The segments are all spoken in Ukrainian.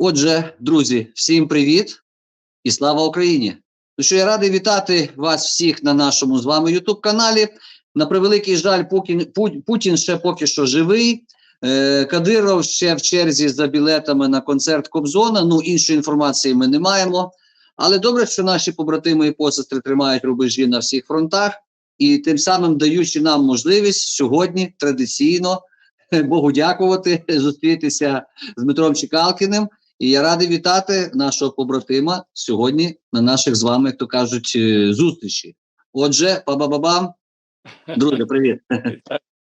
Отже, друзі, всім привіт і слава Україні! Ну що я радий вітати вас всіх на нашому з вами Ютуб каналі. На превеликий жаль, Путін, Путін ще поки що живий. Е, Кадиров ще в черзі за білетами на концерт Кобзона. Ну іншої інформації ми не маємо. Але добре, що наші побратими і посестри тримають рубежі на всіх фронтах і тим самим даючи нам можливість сьогодні традиційно Богу дякувати, зустрітися з Дмитром Чекалкіним. І я радий вітати нашого побратима сьогодні на наших з вами, як то кажуть, е, зустрічі. Отже, па-ба-ба-бам. Друзі, привіт.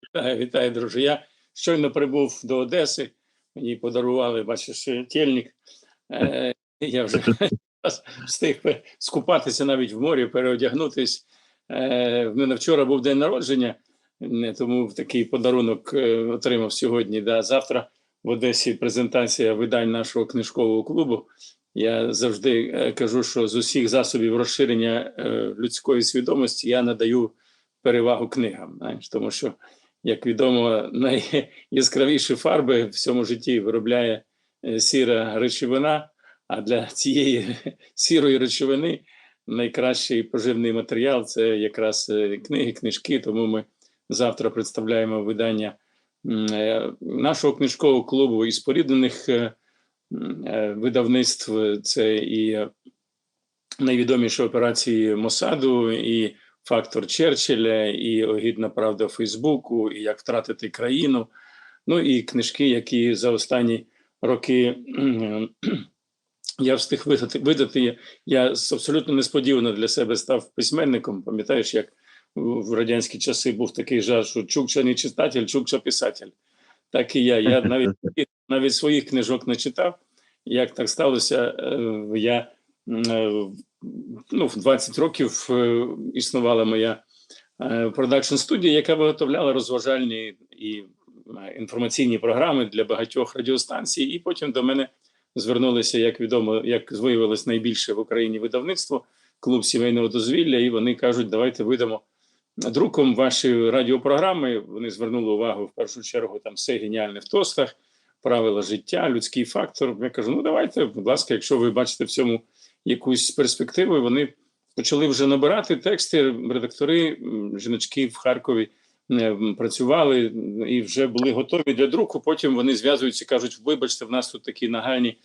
Вітаю, вітаю, друже. Я щойно прибув до Одеси. Мені подарували, бачиш, тельник. Е, я вже встиг скупатися навіть в морі, переодягнутись. Е, в мене вчора був день народження, тому такий подарунок отримав сьогодні. Да. Завтра в Одесі презентація видань нашого книжкового клубу. Я завжди е, кажу, що з усіх засобів розширення е, людської свідомості я надаю перевагу книгам. Знаєш, тому що, як відомо, найяскравіші фарби в цьому житті виробляє е, сіра речовина, а для цієї сірої речовини найкращий поживний матеріал це якраз книги, книжки. Тому ми завтра представляємо видання нашого книжкового клубу і споріднених е, е, видавництв. Це і е, найвідоміші операції Мосаду, і фактор Черчилля, і огідна правда Фейсбуку, і як втратити країну. Ну і книжки, які за останні роки я встиг видати. видати. Я абсолютно несподівано для себе став письменником. Пам'ятаєш, як в радянські часи був такий жарт, що Чукча не читатель, Чукча писатель. Так і я. Я навіть, навіть своїх книжок не читав. Як так сталося, е, я е, ну, в 20 років е, існувала моя продакшн студія, яка виготовляла розважальні і інформаційні програми для багатьох радіостанцій. І потім до мене звернулися, як відомо, як виявилось найбільше в Україні видавництво, клуб сімейного дозвілля, і вони кажуть, давайте видамо друком ваші радіопрограми. Вони звернули увагу в першу чергу там все геніальне в тостах, правила життя, людський фактор. Я кажу, ну давайте, будь ласка, якщо ви бачите в цьому якусь перспективу, вони почали вже набирати тексти. Редактори, жіночки в Харкові е, працювали і вже були готові для друку. Потім вони зв'язуються кажуть: вибачте, в нас тут такі нагальні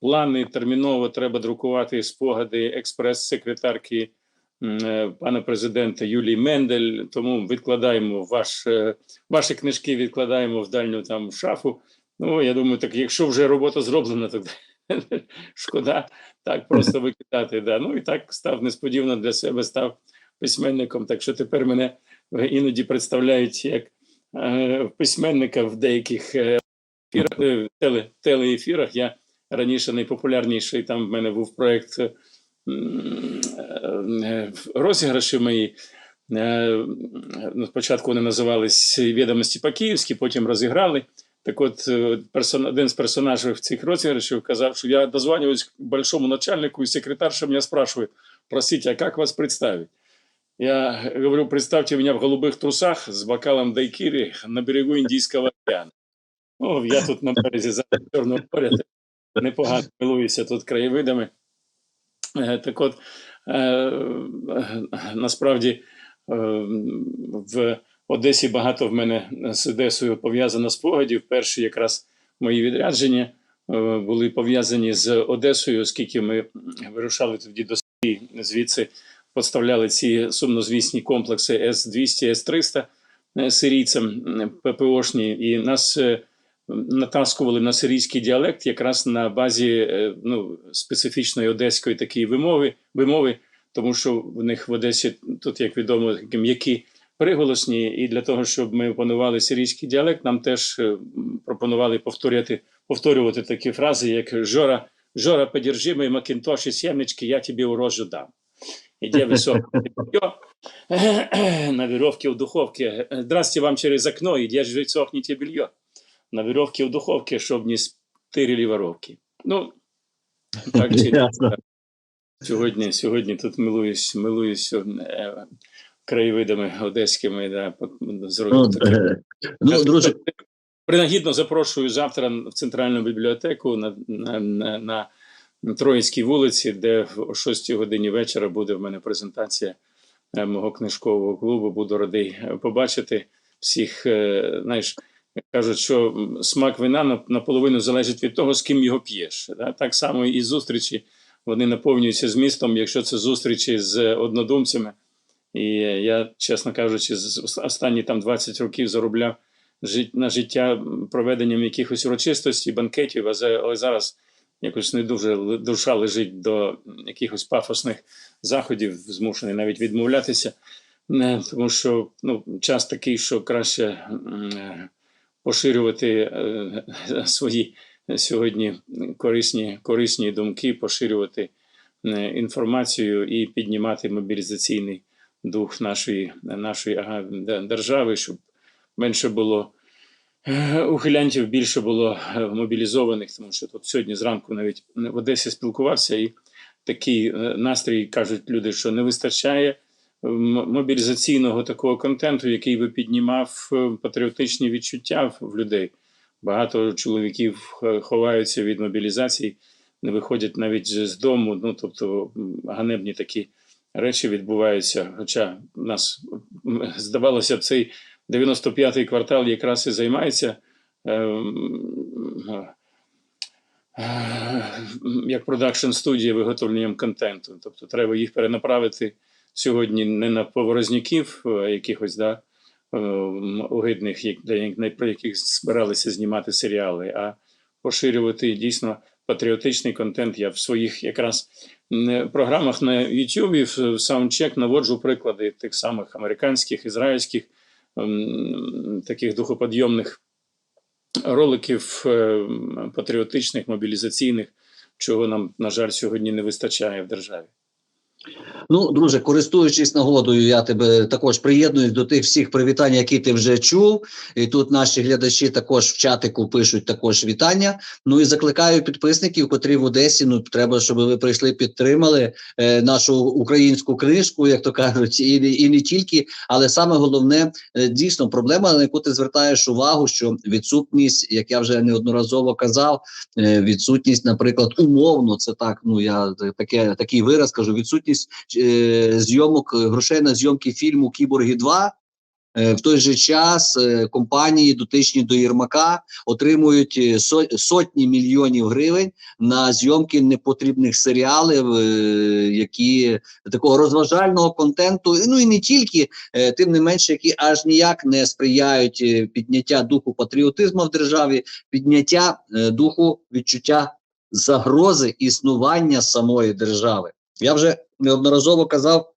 плани. Терміново треба друкувати спогади експрес-секретарки пана президента Юлії Мендель. Тому відкладаємо ваш, е, ваші книжки, відкладаємо в дальню там шафу. Ну я думаю, так якщо вже робота зроблена, то шкода так просто викидати. Да. Ну і так став несподівано для себе, став письменником. Так що тепер мене е, іноді представляють як е, письменника в деяких е, ефірах, е, теле, телеефірах. Я раніше найпопулярніший там в мене був проєкт е, е, розіграші мої. Е, Спочатку вони називались відомості по-київськи, потім розіграли. Так от, е, один з персонажів цих розіграшів казав, що я дозвонююсь к большому начальнику, и секретарша меня спрашивает, простите, а как вас представить? Я говорю, представьте меня в голубых трусах с бокалом дайкири на берегу Індійського океану. Ну, я тут на березі за Чорного моря, непогано милуюся тут краєвидами. Е, Так от, е, насправді, е, в Одесі багато в мене з Одесою пов'язано спогадів. Перші якраз мої відрядження були пов'язані з Одесою, оскільки ми вирушали тоді до Сирії, звідси поставляли ці сумнозвісні комплекси С-200, С-300 е, сирійцям ППОшні, і нас натаскували на сирійський діалект якраз на базі е, ну, специфічної одеської такої вимови, вимови, тому що в них в Одесі тут, як відомо, такі м'які приголосні, і для того, щоб ми опанували сирійський діалект, нам теж е, пропонували повторювати, повторювати такі фрази, як Жора, Жора, подержи мої макінтоші сімечки, я тобі у рожу дам. Іде високе на веревке в духовке. Здрасте вам через окно, и держите сохните белье. На веревке в духовке, чтобы не стырили воровки. Ну, так чи Ясно. сьогодні, сьогодні тут милуюсь, милуюсь е, краєвидами одеськими, да, Ну, таке. е, ну, друзі, принагідно запрошую завтра в центральну бібліотеку на, на, на, на Троїцькій вулиці, де о 6 годині вечора буде в мене презентація е, мого книжкового клубу. Буду радий е, побачити всіх. е, Знаєш, кажуть, що смак вина наполовину залежить від того, з ким його п'єш. Так само і зустрічі вони наповнюються змістом, якщо це зустрічі з однодумцями. І я, чесно кажучи, з останні там 20 років заробляв на життя проведенням якихось урочистостей, банкетів, але зараз якось не дуже душа лежить до якихось пафосних заходів, змушений навіть відмовлятися. Не, тому що ну, час такий, що краще е, поширювати е, свої сьогодні корисні, корисні думки, поширювати е, інформацію і піднімати мобілізаційний дух нашої, нашої держави, щоб менше було е, ухилянтів, більше було мобілізованих, тому що тут сьогодні зранку навіть в Одесі спілкувався, і такий настрій кажуть люди, що не вистачає мобілізаційного такого контенту, який би піднімав е, патріотичні відчуття в людей. Багато чоловіків е, ховаються від мобілізації, не виходять навіть з дому. Ну тобто ганебні такі речі відбуваються. Хоча нас здавалося б, цей 95-й квартал якраз і займається. е, Як продакшн студія виготовленням контенту. Тобто треба їх перенаправити сьогодні не на поворозняків, якихось да, е, огидних, про яких збиралися знімати серіали, а поширювати дійсно патріотичний контент. Я в своїх якраз м, програмах на YouTube в саундчек наводжу приклади тих самих американських, ізраїльських таких духоподйомних роликів е, патріотичних, мобілізаційних, чого нам, на жаль, сьогодні не вистачає в державі. Ну, друже, користуючись нагодою, я тебе також приєднуюсь до тих всіх привітань, які ти вже чув. І тут наші глядачі також в чатику пишуть також вітання. Ну і закликаю підписників, котрі в Одесі. Ну треба, щоб ви прийшли, підтримали е, нашу українську книжку, як то кажуть, і, і не тільки, але саме головне, е, дійсно, проблема, на яку ти звертаєш увагу, що відсутність, як я вже неодноразово казав, е, відсутність, наприклад, умовно, це так. Ну я таке такий вираз кажу: відсутність е, зйомок е, грошей на зйомки фільму Кіборги 2 Е, В той же час е, компанії, дотичні до Єрмака, отримують е, со- сотні мільйонів гривень на зйомки непотрібних серіалів, е, які такого розважального контенту. Ну і не тільки, е, тим не менше, які аж ніяк не сприяють е, підняття духу патріотизму в державі, підняття е, духу відчуття загрози існування самої держави. Я вже неодноразово казав,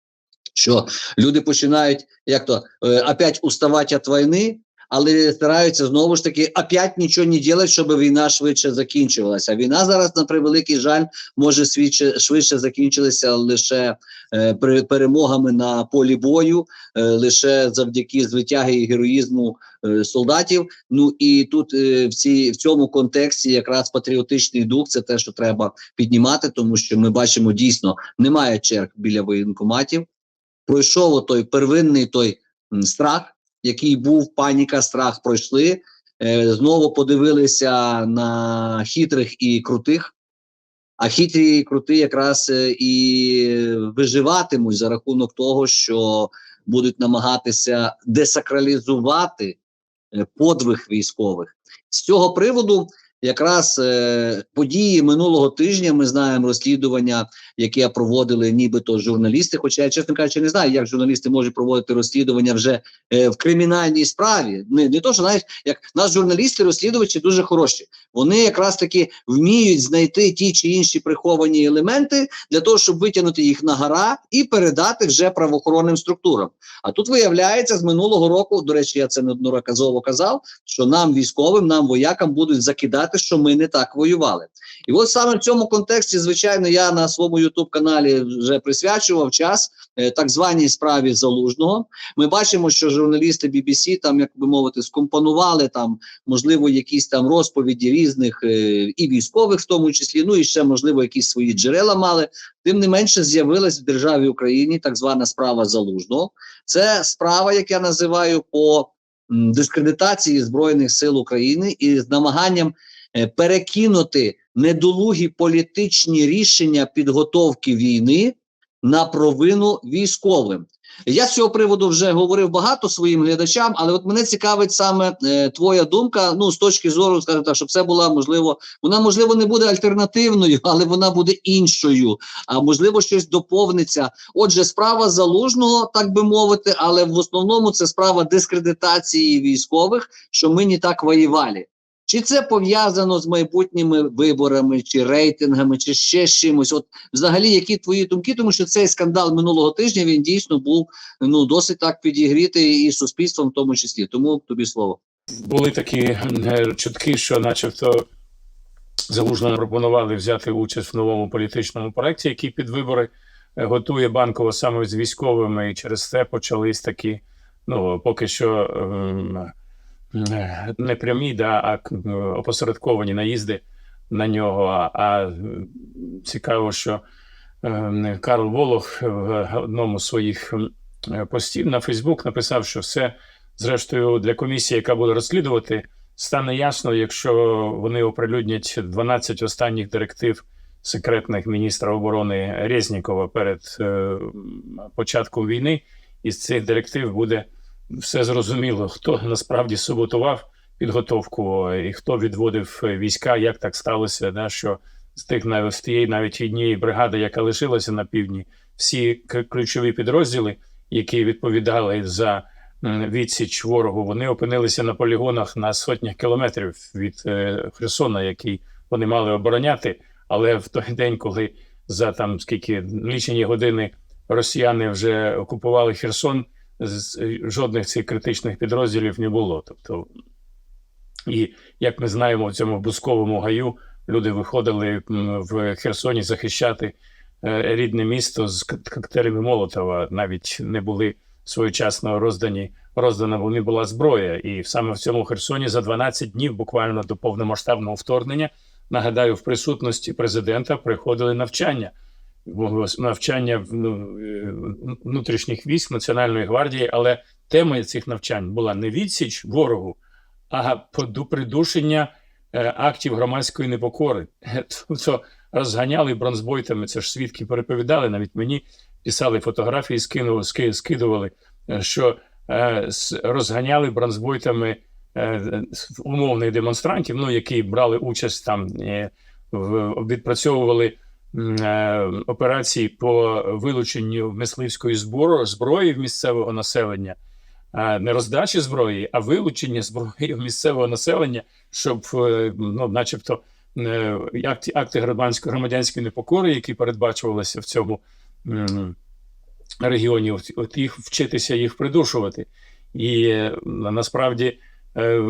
що люди починають як то е, опять уставати від війни, але стараються знову ж таки опять нічого не робити, щоб війна швидше закінчувалася. Війна зараз, на превеликий жаль, може швидше, швидше закінчилася лише е, перемогами на полі бою, е, лише завдяки звитяги і героїзму е, солдатів. Ну і тут е, в, цій, в цьому контексті якраз патріотичний дух це те, що треба піднімати, тому що ми бачимо дійсно немає черг біля воєнкоматів. Пройшов той первинний той страх, який був, паніка, страх пройшли. Е, знову подивилися на хитрих і крутих. А хитрі і крути якраз е, і виживатимуть за рахунок того, що будуть намагатися десакралізувати е, подвиг військових. З цього приводу якраз е, події минулого тижня ми знаємо розслідування, яке проводили нібито журналісти. Хоча я, чесно кажучи, не знаю, як журналісти можуть проводити розслідування вже е, в кримінальній справі. Не, не то, що знаєш, як нас журналісти, розслідувачі дуже хороші. Вони якраз таки вміють знайти ті чи інші приховані елементи для того, щоб витягнути їх на гора і передати вже правоохоронним структурам. А тут виявляється з минулого року, до речі, я це неодноразово казав, що нам військовим, нам воякам будуть закидати, що ми не так воювали. І от саме в цьому контексті, звичайно, я на своєму youtube каналі вже присвячував час е, так званій справі залужного. Ми бачимо, що журналісти BBC там, як би мовити, скомпонували там, можливо, якісь там розповіді різних е, і військових, в тому числі, ну і ще можливо якісь свої джерела мали. Тим не менше, з'явилась в державі Україні так звана справа залужного. Це справа, як я називаю, по дискредитації Збройних сил України і з намаганням перекинути недолугі політичні рішення підготовки війни на провину військовим. Я з цього приводу вже говорив багато своїм глядачам, але от мене цікавить саме е, твоя думка. Ну з точки зору, скажімо так, щоб це була можливо, вона можливо не буде альтернативною, але вона буде іншою. А можливо, щось доповниться. Отже, справа залужного, так би мовити, але в основному це справа дискредитації військових, що ми не так воювали. Чи це пов'язано з майбутніми виборами, чи рейтингами, чи ще з чимось? От взагалі, які твої думки? Тому що цей скандал минулого тижня він дійсно був ну досить так підігрітий і суспільством, в тому числі. Тому тобі слово. Були такі е, чутки, що, начебто, залужно пропонували взяти участь в новому політичному проєкті, який під вибори е, готує банково саме з військовими, і через це почались такі, ну поки що ем, не прямі, да, а е, опосередковані наїзди на нього. А, цікаво, що е, Карл Волох в одному з своїх постів на Фейсбук написав, що все, зрештою, для комісії, яка буде розслідувати, стане ясно, якщо вони оприлюднять 12 останніх директив секретних міністра оборони Резнікова перед е, початком війни. Із цих директив буде все зрозуміло, хто насправді саботував підготовку і хто відводив е, війська, як так сталося, да, що з тих з тієї навіть однієї бригади, яка лишилася на півдні, всі ключові підрозділи, які відповідали за відсіч ворогу, вони опинилися на полігонах на сотнях кілометрів від е, Херсона, який вони мали обороняти. Але в той день, коли за там скільки лічені години росіяни вже окупували Херсон, жодних цих критичних підрозділів не було. Тобто, і як ми знаємо, в цьому бусковому гаю люди виходили в Херсоні захищати е, рідне місто з кок- коктейлями Молотова, навіть не були своєчасно роздані. Роздана вони була зброя, і саме в цьому Херсоні за 12 днів, буквально до повномасштабного вторгнення, нагадаю, в присутності президента приходили навчання. Навчання ну, е, внутрішніх військ Національної гвардії, але тема цих навчань була не відсіч ворогу, а придушення е, актів громадської непокори. Тобто розганяли бронзбойтами. Це ж свідки переповідали. Навіть мені писали фотографії, скинули, скидували, що розганяли бронзбойтами умовних демонстрантів, ну які брали участь там, відпрацьовували е, операції по вилученню мисливської збору зброї в місцевого населення. Не роздачі зброї, а вилучення зброї в місцевого населення, щоб, е, ну, начебто, е, акти, акти громадянської громадянської непокори, які передбачувалися в цьому регіоні, от- їх вчитися їх придушувати. І е, насправді е,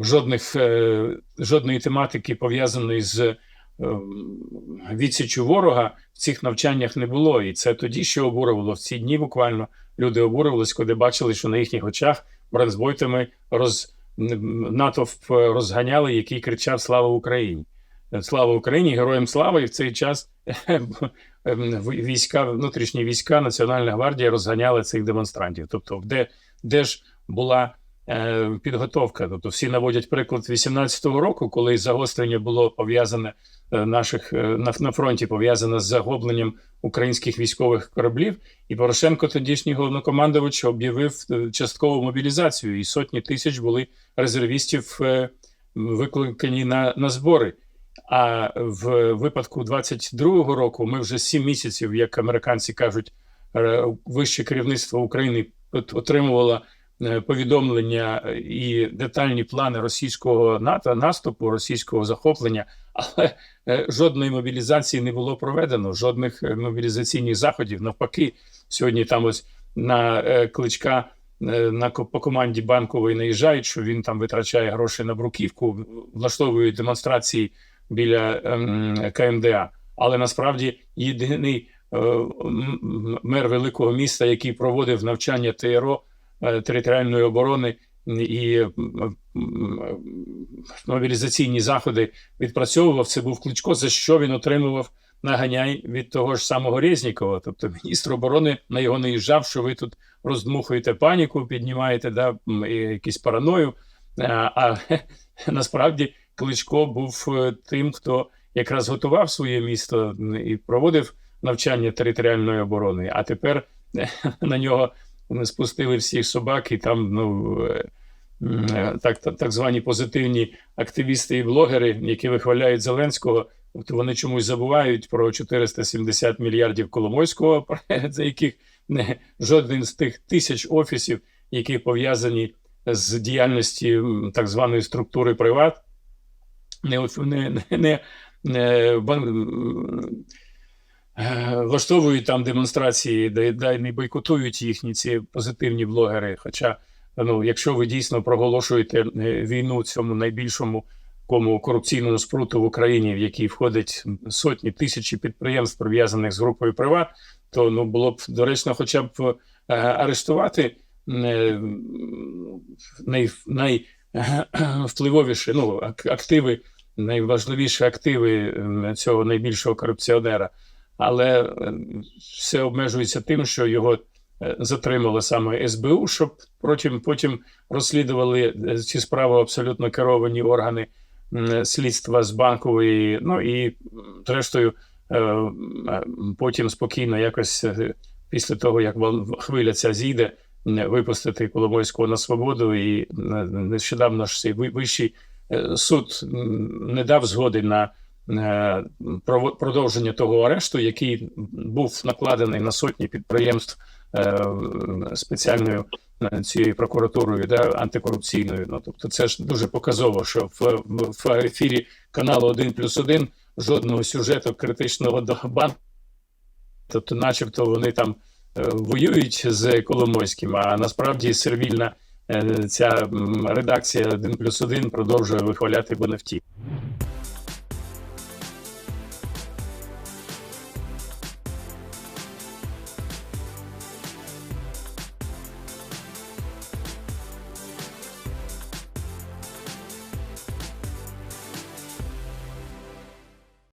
жодних, е, жодної тематики пов'язаної з е, ворога в цих навчаннях не було. І це тоді ще обурювало в ці дні буквально люди обурювалися, коли бачили, що на їхніх очах бронзбойтами роз натовп розганяли, який кричав Слава Україні! Слава Україні! Героям слава! І в цей час ем, війська, внутрішні війська, Національна гвардія розганяли цих демонстрантів. Тобто, де, де ж була е, підготовка? Тобто, всі наводять приклад 18-го року, коли загострення було пов'язане е, наших е, на, на фронті, пов'язане з загубленням українських військових кораблів. І Порошенко, тодішній головнокомандувач, об'явив е, часткову мобілізацію, і сотні тисяч були резервістів е, викликані на, на збори. А в випадку 22-го року ми вже сім місяців, як американці кажуть, е, вище керівництво України от- отримувало е, повідомлення і детальні плани російського НАТО наступу, російського захоплення, але е, жодної мобілізації не було проведено, жодних е, мобілізаційних заходів. Навпаки, сьогодні там ось на е, кличка е, на по команді банкової наїжджають, що він там витрачає гроші на бруківку, влаштовують демонстрації біля ем, КМДА. Але насправді єдиний е, мер великого міста, який проводив навчання ТРО е, територіальної оборони і м, м, мобілізаційні заходи відпрацьовував. Це був Кличко, за що він отримував наганяй від того ж самого Резнікова. Тобто міністр оборони на його наїжджав, що ви тут роздмухуєте паніку, піднімаєте да, якісь параною. А, насправді Кличко був е, тим, хто якраз готував своє місто і проводив навчання територіальної оборони. А тепер е, на нього спустили всіх собак, і там ну. е, е, Так, так, звані позитивні активісти і блогери, які вихваляють Зеленського, Тобто вони чомусь забувають про 470 мільярдів Коломойського, за яких не жоден з тих тисяч офісів, які пов'язані з діяльності так званої структури приват, не, не, не, не, не бан- е, влаштовують там демонстрації, де, де не бойкотують їхні ці позитивні блогери. Хоча, ну, якщо ви дійсно проголошуєте е, війну цьому найбільшому кому корупційному спруту в Україні, в який входить сотні тисячі підприємств, пов'язаних з групою приват, то ну було б доречно, хоча б е, арештувати е, най, найвпливовіші ну, активи, найважливіші активи е, цього найбільшого корупціонера. Але е, все обмежується тим, що його е, затримало саме СБУ, щоб потім, потім розслідували е, ці справи абсолютно керовані органи слідства з банкової. Ну і зрештою, потім спокійно, якось після того, як хвиля ця зійде, випустити Коломойського на свободу. І нещодавно ж цей вищий суд не дав згоди на продовження того арешту, який був накладений на сотні підприємств е, спеціальною е, цією прокуратурою, да, антикорупційною. Ну тобто, це ж дуже показово, що в, в ефірі каналу 1 плюс 1 жодного сюжету критичного до банку. Тобто, начебто, вони там е, воюють з Коломойським, а насправді сервільна е, ця редакція 1 плюс 1 продовжує вихваляти Бонефті.